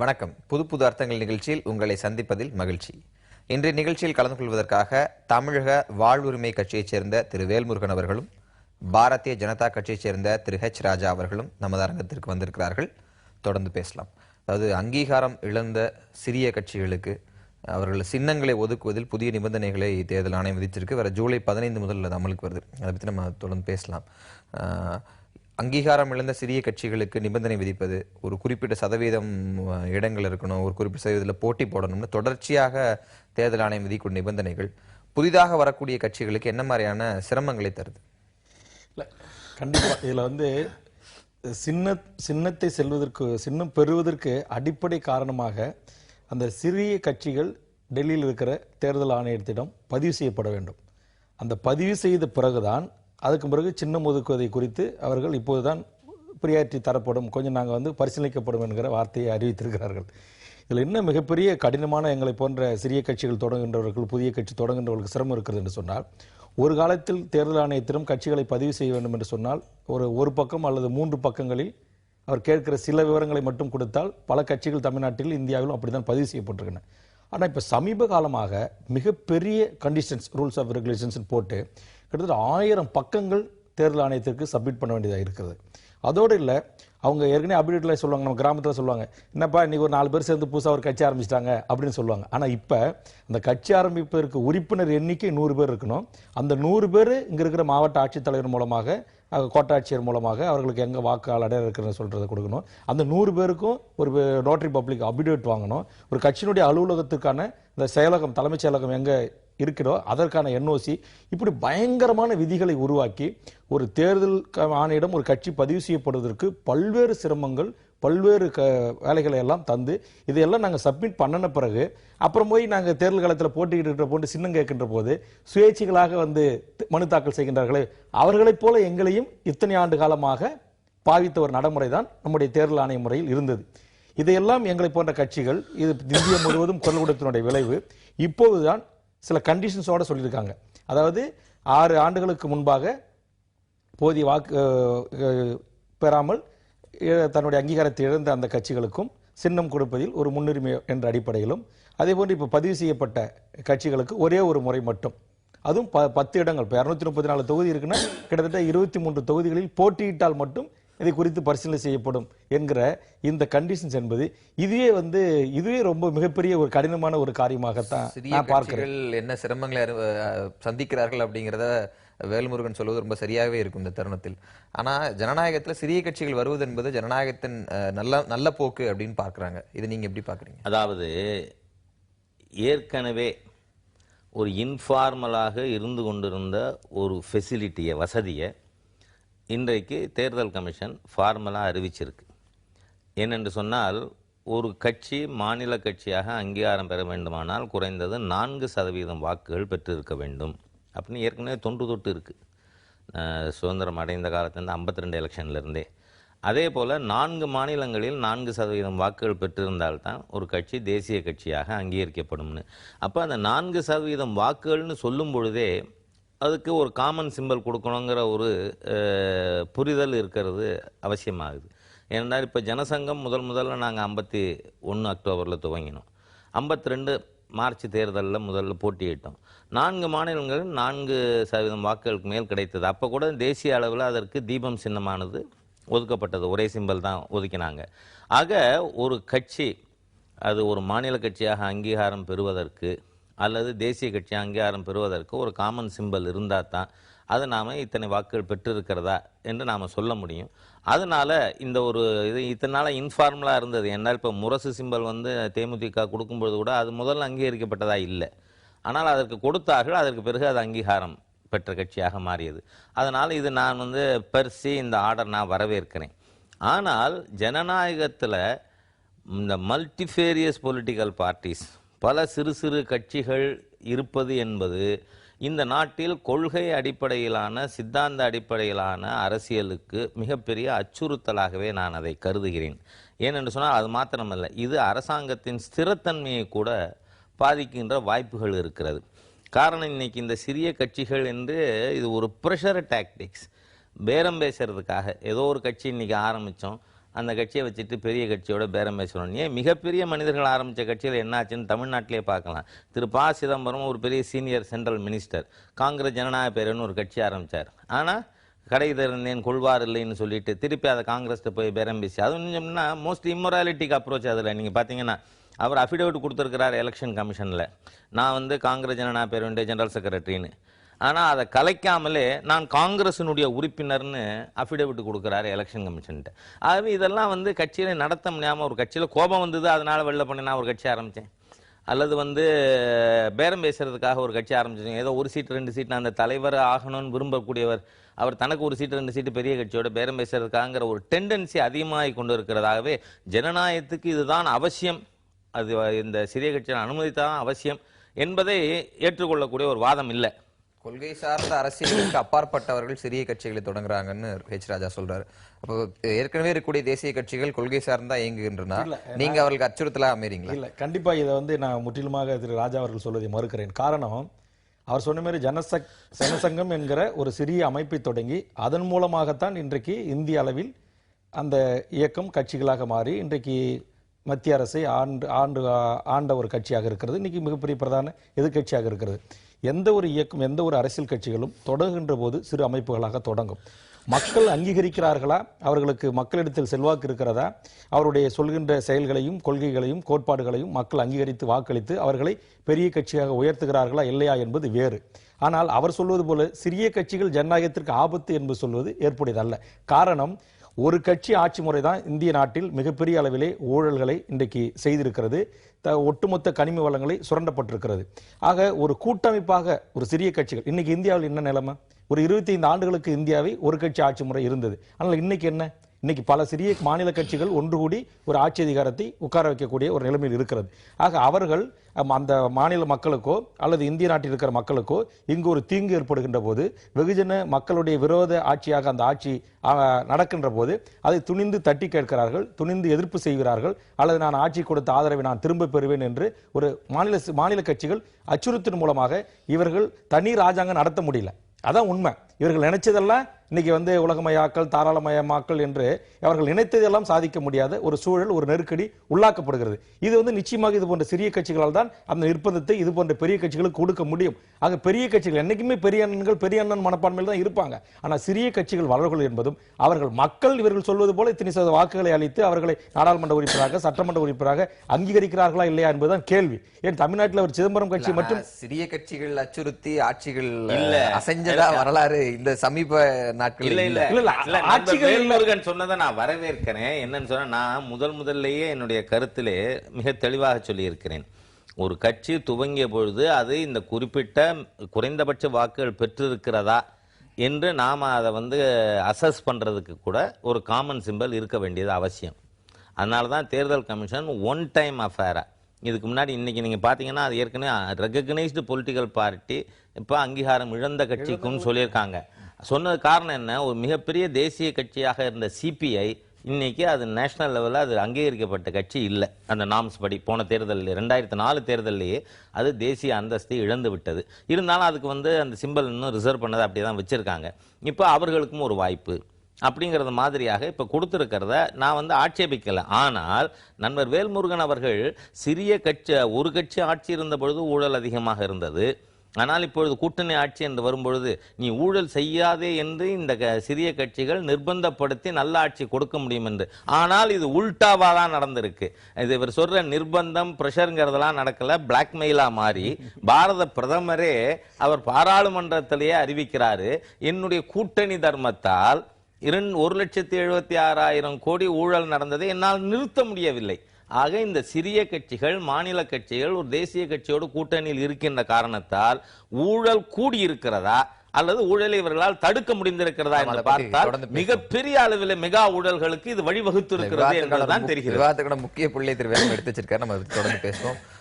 வணக்கம். புது புது அர்த்தங்கள் நிகழ்ச்சியில் உங்களை சந்திப்பதில் மகிழ்ச்சி. இன்றைய நிகழ்ச்சியில் கலந்து கொள்வதற்காக தமிழக வாழ்வுரிமை கட்சியைச் சேர்ந்த திரு வேல்முருகன் அவர்களும் பாரதிய ஜனதா கட்சியைச் சேர்ந்த திரு ஹெச் ராஜா அவர்களும் நமது அரங்கத்திற்கு வந்திருக்கிறார்கள். தொடர்ந்து பேசலாம். அதாவது அங்கீகாரம் இழந்த சிறிய கட்சிகளுக்கு அவர்கள் சின்னங்களை ஒதுக்குவதில் புதிய நிபந்தனைகளை தேர்தல் ஆணையம் விதித்திருக்கு வர ஜூலை பதினைந்து முதல் அது அமலுக்கு வருது. அதை பற்றி நம்ம தொடர்ந்து பேசலாம். அங்கீகாரம் இழந்த சிறிய கட்சிகளுக்கு நிபந்தனை விதிப்பது ஒரு குறிப்பிட்ட சதவீதம் இடங்கள் இருக்கணும் ஒரு குறிப்பிட்ட சதவீதத்தில் போட்டி போடணும்னு தொடர்ச்சியாக தேர்தல் ஆணையம் விதிக்கும் நிபந்தனைகள் புதிதாக வரக்கூடிய கட்சிகளுக்கு என்ன மாதிரியான சிரமங்களை தருது? இல்லை கண்டிப்பாக இதில் வந்து சின்ன சின்னத்தை செல்வதற்கு சின்னம் பெறுவதற்கு அடிப்படை காரணமாக அந்த சிறிய கட்சிகள் டெல்லியில் இருக்கிற தேர்தல் ஆணையத்திடம் பதிவு செய்யப்பட வேண்டும். அந்த பதிவு செய்த பிறகுதான் அதுக்கு பிறகு சின்னம் ஒதுக்குவதை குறித்து அவர்கள் இப்போதுதான் பிரியாரிட்டி தரப்படும் கொஞ்சம் நாங்கள் வந்து பரிசீலிக்கப்படும் என்கிற வார்த்தையை அறிவித்திருக்கிறார்கள். இதில் என்ன மிகப்பெரிய கடினமான எங்களை போன்ற சிறிய கட்சிகள் தொடங்குகின்றவர்கள் புதிய கட்சி தொடங்குகின்றவர்களுக்கு சிரமம் இருக்கிறது என்று சொன்னால் ஒரு காலத்தில் தேர்தல் ஆணையத்திடம் கட்சிகளை பதிவு செய்ய வேண்டும் என்று சொன்னால் ஒரு ஒரு பக்கம் அல்லது மூன்று பக்கங்களில் அவர் கேட்கிற சில விவரங்களை மட்டும் கொடுத்தால் பல கட்சிகள் தமிழ்நாட்டில் இந்தியாவிலும் அப்படிதான் பதிவு செய்யப்பட்டிருக்கின்றன. ஆனால் இப்போ சமீப காலமாக மிகப்பெரிய கண்டிஷன்ஸ் ரூல்ஸ் ஆஃப் ரெகுலேஷன்ஸ் போட்டு கிட்டத்தட்ட ஆயிரம் பக்கங்கள் தேர்தல் ஆணையத்திற்கு சப்மிட் பண்ண வேண்டியதாக இருக்கிறது அதோடு இல்லை அவங்க ஏற்கனவே அப்டேட்டில் சொல்லுவாங்க நம்ம கிராமத்தில் சொல்லுவாங்க என்னப்பா இன்னைக்கு ஒரு நாலு பேர் சேர்ந்து புதுசாக ஒரு கட்சி ஆரம்பிச்சிட்டாங்க அப்படின்னு சொல்லுவாங்க. ஆனால் இப்போ அந்த கட்சி ஆரம்பிப்பதற்கு உறுப்பினர் எண்ணிக்கை நூறு பேர் இருக்கணும். அந்த நூறு பேர் இங்கே இருக்கிற மாவட்ட ஆட்சித்தலைவர் மூலமாக கோட்டாட்சியர் மூலமாக அவர்களுக்கு எங்கே வாக்காளர் அடையாளம் இருக்கிறத சொல்கிறத கொடுக்கணும். அந்த நூறு பேருக்கும் ஒரு நோட்டரி பப்ளிக் அபிடேட் வாங்கணும். ஒரு கட்சியினுடைய அலுவலகத்துக்கான இந்த செயலகம் தலைமைச் செயலகம் எங்கே இருக்கிறதோ அதற்கான என்ஓசி இப்படி பயங்கரமான விதிகளை உருவாக்கி ஒரு தேர்தல் க- ஆணையிடம் ஒரு கட்சி பதிவு செய்யப்படுவதற்கு பல்வேறு சிரமங்கள் பல்வேறு க வேலைகளை எல்லாம் தந்து இதையெல்லாம் நாங்கள் சப்மிட் பண்ணின பிறகு அப்புறம் போய் நாங்கள் தேர்தல் காலத்தில் போட்டியிட்டு போட்டு சின்னம் கேட்கின்ற போது சுயேட்சைகளாக வந்து த- மனு தாக்கல் செய்கின்றார்களே அவர்களைப் போல எங்களையும் இத்தனை ஆண்டு காலமாக பாவித்த ஒரு நடைமுறை தான் நம்முடைய தேர்தல் ஆணைய முறையில் இருந்தது. இதையெல்லாம் எங்களை போன்ற கட்சிகள் இது இந்திய முழுவதும் குரல் கொடுத்தனுடைய விளைவு இப்போதுதான் சில கண்டிஷன்ஸோட சொல்லியிருக்காங்க. அதாவது ஆறு ஆண்டுகளுக்கு முன்பாக போதிய வாக்கு பெறாமல் தன்னுடைய அங்கீகாரத்தை இழந்த அந்த கட்சிகளுக்கும் சின்னம் கொடுப்பதில் ஒரு முன்னுரிமை என்ற அடிப்படையிலும் அதே போன்று இப்போ பதிவு செய்யப்பட்ட கட்சிகளுக்கு ஒரே ஒரு முறை மட்டும். அதுவும் ப பத்து இடங்கள். இப்போ இரநூத்தி முப்பத்தி நாலு தொகுதி இருக்குன்னா கிட்டத்தட்ட இருபத்தி மூன்று தொகுதிகளில் போட்டியிட்டால் மட்டும் இதை குறித்து பரிசீலனை செய்யப்படும் என்கிற இந்த கண்டிஷன்ஸ் என்பது இதுவே வந்து இதுவே ரொம்ப மிகப்பெரிய ஒரு கடினமான ஒரு காரியமாகத்தான் நான் பார்க்கிறேன். என்ன சிரமங்களை சந்திக்கிறார்கள் அப்படிங்கிறத வேல்முருகன் சொல்வது ரொம்ப சரியாகவே இருக்கும் இந்த தருணத்தில். ஆனா ஜனநாயகத்துல சிறிய கட்சிகள் வருவது என்பது ஜனநாயகத்தின் நல்ல நல்ல போக்கு அப்படின்னு பார்க்கறாங்க. இது நீங்க எப்படி பார்க்கறீங்க? அதாவது ஏற்கனவே ஒரு இன்ஃபார்மலாக இருந்து கொண்டிருந்த ஒரு ஃபெசிலிட்டியை வசதியை இன்றைக்கு தேர்தல் கமிஷன் ஃபார்மலாக அறிவிச்சிருக்கு. ஏனென்று சொன்னால் ஒரு கட்சி மாநில கட்சியாக அங்கீகாரம் பெற வேண்டுமானால் குறைந்தது நான்கு சதவீதம் வாக்குகள் பெற்றிருக்க வேண்டும். அப்படின்னு ஏற்கனவே தொன்று தொட்டு இருக்குது சுதந்திரம் அடைந்த காலத்துலேருந்து ஐம்பத்தி ரெண்டு எலெக்ஷன்லேருந்தே. அதே போல் நான்கு மாநிலங்களில் நான்கு சதவீதம் வாக்குகள் பெற்றிருந்தால்தான் ஒரு கட்சி தேசிய கட்சியாக அங்கீகரிக்கப்படும்னு அப்போ அந்த நான்கு சதவீதம் வாக்குகள்னு சொல்லும் பொழுதே அதுக்கு ஒரு காமன் சிம்பல் கொடுக்கணுங்கிற ஒரு புரிதல் இருக்கிறது அவசியமாகுது. ஏனென்றால் இப்போ ஜனசங்கம் முதல் முதல்ல நாங்கள் ஐம்பத்தி ஒன்று அக்டோபரில் துவங்கினோம். ஐம்பத்தி ரெண்டு மார்ச் தேர்தலில் முதல்ல போட்டியிட்டோம். நான்கு மாநிலங்களில் நான்கு சதவீதம் வாக்குகளுக்கு மேல் கிடைத்தது. அப்போ கூட தேசிய அளவில் அதற்கு தீபம் சின்னமானது ஒதுக்கப்பட்டது. ஒரே சிம்பல் தான் ஒதுக்கினாங்க. ஆக ஒரு கட்சி அது ஒரு மாநில கட்சியாக அங்கீகாரம் பெறுவதற்கு அல்லது தேசிய கட்சி அங்கீகாரம் பெறுவதற்கு ஒரு காமன் சிம்பல் இருந்தால் தான் அது நாம் இத்தனை வாக்குகள் பெற்றிருக்கிறதா என்று நாம் சொல்ல முடியும். அதனால் இந்த ஒரு இது இத்தனை நாளாக இன்ஃபார்மலாக இருந்தது. என்னால் இப்போ முரசு சிம்பல் வந்து தேமுதிக கொடுக்கும்பொழுது கூட அது முதல்ல அங்கீகரிக்கப்பட்டதாக இல்லை. ஆனால் அதற்கு கொடுத்தார்கள். அதற்கு பிறகு அது அங்கீகாரம் பெற்ற கட்சியாக மாறியது. அதனால் இது நான் வந்து பெருசி இந்த ஆர்டர் நான் வரவேற்கிறேன். ஆனால் ஜனநாயகத்தில் இந்த மல்டிஃபேரியஸ் பொலிட்டிக்கல் பார்ட்டிஸ் பல சிறு சிறு கட்சிகள் இருப்பது என்பது இந்த நாட்டில் கொள்கை அடிப்படையிலான சித்தாந்த அடிப்படையிலான அரசியலுக்கு மிகப்பெரிய அச்சுறுத்தலாகவே நான் அதை கருதுகிறேன். ஏனென்று சொன்னால் அது மாத்திரமல்ல இது அரசாங்கத்தின் ஸ்திரத்தன்மையை கூட பாதிக்கின்ற வாய்ப்புகள் இருக்கிறது. காரணம் இன்னைக்கு இந்த சிறிய கட்சிகள் என்று இது ஒரு ப்ரெஷர் டாக்டிக்ஸ் பேரம் பேசுறதுக்காக ஏதோ ஒரு கட்சி இன்னைக்கு ஆரம்பித்தோம். அந்த கட்சியை வச்சுட்டு பெரிய கட்சியோட பேரம் பேசணும். ஏன் மிகப்பெரிய மனிதர்கள் ஆரம்பித்த கட்சியில் என்னாச்சுன்னு தமிழ்நாட்டிலே பார்க்கலாம். திரு ப. சிதம்பரம் ஒரு பெரிய சீனியர் சென்ட்ரல் மினிஸ்டர். காங்கிரஸ் ஜனநாயக பேரன்னு ஒரு கட்சி ஆரம்பித்தார் ஆனால் கடை திறந்தேன் கொள்வார் இல்லைன்னு சொல்லிட்டு திருப்பி அதை காங்கிரஸ்ட்டு போய் பேரம் பேசி அது கொஞ்சம்னா மோஸ்ட் இம்மொராலிட்டிக்கு அப்ரோச் அதில் நீங்கள் பார்த்தீங்கன்னா அவர் அஃபிடேவிட் கொடுத்துருக்கிறார் எலெக்ஷன் கமிஷனில் நான் வந்து காங்கிரஸ் ஜனநாயக பேரவையுடைய ஜெனரல் செக்ரட்டரின்னு ஆனால் அதை கலைக்காமலே நான் காங்கிரஸினுடைய உறுப்பினர்னு அஃபிடேவிட் கொடுக்குறாரு எலெக்ஷன் கமிஷன்ட்டு ஆகவே இதெல்லாம் வந்து கட்சியில நடத்த முடியாமல் ஒரு கட்சியில் கோபம் வந்தது அதனால் வெளில பண்ணி நான் ஒரு கட்சி ஆரம்பித்தேன் அல்லது வந்து பேரம் பேசுறதுக்காக ஒரு கட்சி ஆரம்பிச்சிருங்க ஏதோ ஒரு சீட் ரெண்டு சீட் நான் அந்த தலைவர் ஆகணும்னு விரும்பக்கூடியவர் அவர் தனக்கு ஒரு சீட்டு ரெண்டு சீட்டு பெரிய கட்சியோட பேரம் பேசுறதுக்காங்கிற ஒரு டெண்டன்சி அதிகமாகி கொண்டு இருக்கிறதாகவே ஜனநாயகத்துக்கு இதுதான் அவசியம். அது இந்த சிறிய கட்சியை அனுமதித்தான் அவசியம் என்பதை ஏற்றுக்கொள்ளக்கூடிய ஒரு வாதம் இல்லை. கொள்கை சார்ந்த அரசியலுக்கு அப்பாற்பட்டவர்கள் சிறிய கட்சிகளை தொடங்குறாங்கன்னு ஹெச் ராஜா சொல்றாரு. அப்போ ஏற்கனவே இருக்கக்கூடிய தேசிய கட்சிகள் கொள்கை சார்ந்தா இயங்குகின்றன. நீங்க அவர்களுக்கு அச்சுறுத்தலா அமைறீங்களா? இல்ல கண்டிப்பா இதை வந்து நான் முற்றிலுமாக திரு ராஜா அவர்கள் சொல்வதை மறுக்கிறேன். காரணம் அவர் சொன்ன மாதிரி ஜனசக் ஜனசங்கம் என்கிற ஒரு சிறிய அமைப்பை தொடங்கி அதன் மூலமாகத்தான் இன்றைக்கு இந்திய அளவில் அந்த இயக்கம் கட்சிகளாக மாறி இன்றைக்கு மத்திய அரசை ஆண்டு ஆண்டு ஆண்ட ஒரு கட்சியாக இருக்கிறது. இன்னைக்கு மிகப்பெரிய பிரதான எதிர்க்கட்சியாக இருக்கிறது. எந்த ஒரு இயக்கம் எந்த ஒரு அரசியல் கட்சிகளும் தொடங்குகின்ற போது சிறு அமைப்புகளாக தொடங்கும். மக்கள் அங்கீகரிக்கிறார்களா? அவர்களுக்கு மக்களிடத்தில் செல்வாக்கு இருக்கிறதா? அவருடைய சொல்கின்ற செயல்களையும் கொள்கைகளையும் கோட்பாடுகளையும் மக்கள் அங்கீகரித்து வாக்களித்து அவர்களை பெரிய கட்சியாக உயர்த்துகிறார்களா இல்லையா என்பது வேறு. ஆனால் அவர் சொல்வது போல சிறிய கட்சிகள் ஜனநாயகத்திற்கு ஆபத்து என்று சொல்வது ஏற்புடையதல்ல. காரணம் ஒரு கட்சி ஆட்சி முறை தான் இந்திய நாட்டில் மிகப்பெரிய அளவிலே ஊழல்களை இன்றைக்கு செய்திருக்கிறது. த- ஒட்டுமொத்த கனிம வளங்களை சுரண்டப்பட்டிருக்கிறது. ஆக ஒரு கூட்டமைப்பாக ஒரு சிறிய கட்சிகள் இன்னைக்கு இந்தியாவில் என்ன நிலைமை? ஒரு இருபத்தி ஐந்து ஆண்டுகளுக்கு இந்தியாவை ஒரு கட்சி ஆட்சி முறை இருந்தது. ஆனால் இன்னைக்கு என்ன? இன்னைக்கு பல சிறிய மாநில கட்சிகள் ஒன்று கூடி ஒரு ஆட்சி அதிகாரத்தை உட்கார வைக்கக்கூடிய ஒரு நிலைமையில் இருக்கிறது. ஆக அவர்கள் அந்த மாநில மக்களுக்கோ அல்லது இந்திய நாட்டில் இருக்கிற மக்களுக்கோ இங்கு ஒரு தீங்கு ஏற்படுகின்ற போது வெகுஜன மக்களுடைய விரோத ஆட்சியாக அந்த ஆட்சி நடக்கின்ற போது அதை துணிந்து தட்டி கேட்கிறார்கள் துணிந்து எதிர்ப்பு செய்கிறார்கள். அல்லது நான் ஆட்சி கொடுத்த ஆதரவை நான் திரும்ப பெறுவேன் என்று ஒரு மாநில மாநில கட்சிகள் அச்சுறுத்தின் மூலமாக இவர்கள் தனி ராஜாங்கம் நடத்த முடியல. அதான் உண்மை. இவர்கள் நினைச்சதெல்லாம் இன்னைக்கு வந்து உலகமயாக்கல் தாராளமயமாக்கல் என்று அவர்கள் நினைத்ததெல்லாம் சாதிக்க முடியாத ஒரு சூழல் ஒரு நெருக்கடி உள்ளாக்கப்படுகிறது. இது வந்து நிச்சயமாக இது போன்ற சிறிய கட்சிகளால் தான் அந்த நிர்பந்தத்தை இது போன்ற பெரிய கட்சிகளுக்கு கொடுக்க முடியும். ஆக பெரிய கட்சிகள் என்னைக்குமே பெரிய அண்ணன்கள் பெரிய அண்ணன் மனப்பான்மையில் தான் இருப்பாங்க. ஆனா சிறிய கட்சிகள் வளர்கள் என்பதும் அவர்கள் மக்கள் இவர்கள் சொல்வது போல இத்தனை சதவீத வாக்குகளை அளித்து அவர்களை நாடாளுமன்ற உறுப்பினராக சட்டமன்ற உறுப்பினராக அங்கீகரிக்கிறார்களா இல்லையா என்பதுதான் கேள்வி. ஏன் தமிழ்நாட்டில் ஒரு சிதம்பரம் கட்சி மட்டும் ஆனா, சிறிய கட்சிகள் அச்சுறுத்தி ஆட்சிகள் அசைஞ்சதா வரலாறு இந்த சமீப நாட்கள் இல்ல இல்ல. இல்ல, இல்ல, இல்ல. ஆட்சிகள் சொன்னதை நான் வரவேற்கிறேன். என்னன்னு சொன்னா நான் முதல் முதல்லயே என்னுடைய கருத்திலே மிக தெளிவாக சொல்லியிருக்கிறேன். ஒரு கட்சி துவங்கிய பொழுது அது இந்த குறிப்பிட்ட குறைந்தபட்ச வாக்குகள் பெற்றிருக்கிறதா என்று நாம அதை வந்து அசஸ் பண்றதுக்கு கூட ஒரு காமன் சிம்பல் இருக்க வேண்டியது அவசியம். அதனால தான் தேர்தல் கமிஷன் ஒன் டைம் அஃபேரா இதுக்கு முன்னாடி இன்னைக்கு நீங்க பாத்தீங்கன்னா அது ஏற்கனவே ரெகக்னைஸ்டு பொலிட்டிக்கல் பார்ட்டி இப்போ அங்கீகாரம் இழந்த கட்சிக்கும் சொல்லியிருக்காங்க. சொன்னது காரணம் என்ன? ஒரு மிகப்பெரிய தேசிய கட்சியாக இருந்த சிபிஐ இன்னைக்கு அது நேஷனல் லெவலில் அது அங்கீகரிக்கப்பட்ட கட்சி இல்லை. அந்த நாம்ஸ் படி போன தேர்தலில் ரெண்டாயிரத்தி நாலு தேர்தல்லையே அது தேசிய அந்தஸ்தை இழந்து விட்டது. இருந்தாலும் அதுக்கு வந்து அந்த சிம்பல் இன்னும் ரிசர்வ் பண்ணதை அப்படியே தான் வச்சிருக்காங்க. இப்போ அவர்களுக்கும் ஒரு வாய்ப்பு. அப்படிங்கிறது மாதிரியாக இப்போ கொடுத்துருக்கிறத நான் வந்து ஆட்சேபிக்கலை. ஆனால் நண்பர் வேல்முருகன் அவர்கள் சிறிய கட்சி ஒரு கட்சி ஆட்சி இருந்த பொழுது ஊழல் அதிகமாக இருந்தது. ஆனால் இப்பொழுது கூட்டணி ஆட்சி என்று வரும்பொழுது நீ ஊழல் செய்யாதே என்று இந்த க- சிறிய கட்சிகள் நிர்பந்தப்படுத்தி நல்ல ஆட்சி கொடுக்க முடியும் என்று. ஆனால் இது உல்டாவா தான் நடந்திருக்கு. இது இவர் சொல்ற நிர்பந்தம் ப்ரெஷருங்கிறதெல்லாம் நடக்கல. பிளாக்மெயிலாக மாறி பாரத பிரதமரே அவர் பாராளுமன்றத்திலேயே அறிவிக்கிறாரு என்னுடைய கூட்டணி தர்மத்தால் ஒரு லட்சத்தி எழுபத்தி ஆறாயிரம் கோடி ஊழல் நடந்ததை என்னால் நிறுத்த முடியவில்லை. ஆக இந்த சிறிய கட்சிகள் மாநில கட்சிகள் ஒரு தேசிய கட்சியோடு கூட்டணியில் இருக்கின்ற காரணத்தால் ஊழல் கூடியிருக்கிறதா அல்லது ஊழலை இவர்களால் தடுக்க முடிந்திருக்கிறதா என்று பார்த்தால். மிகப்பெரிய அளவில் மெகா ஊழல்களுக்கு இது வழிவகுத்து இருக்கிறது முக்- தெரிகிறது. முக்கிய புள்ளி திரு எடுத்து வச்சிருக்காரு. நம்ம தொடர்ந்து பேசுவோம்.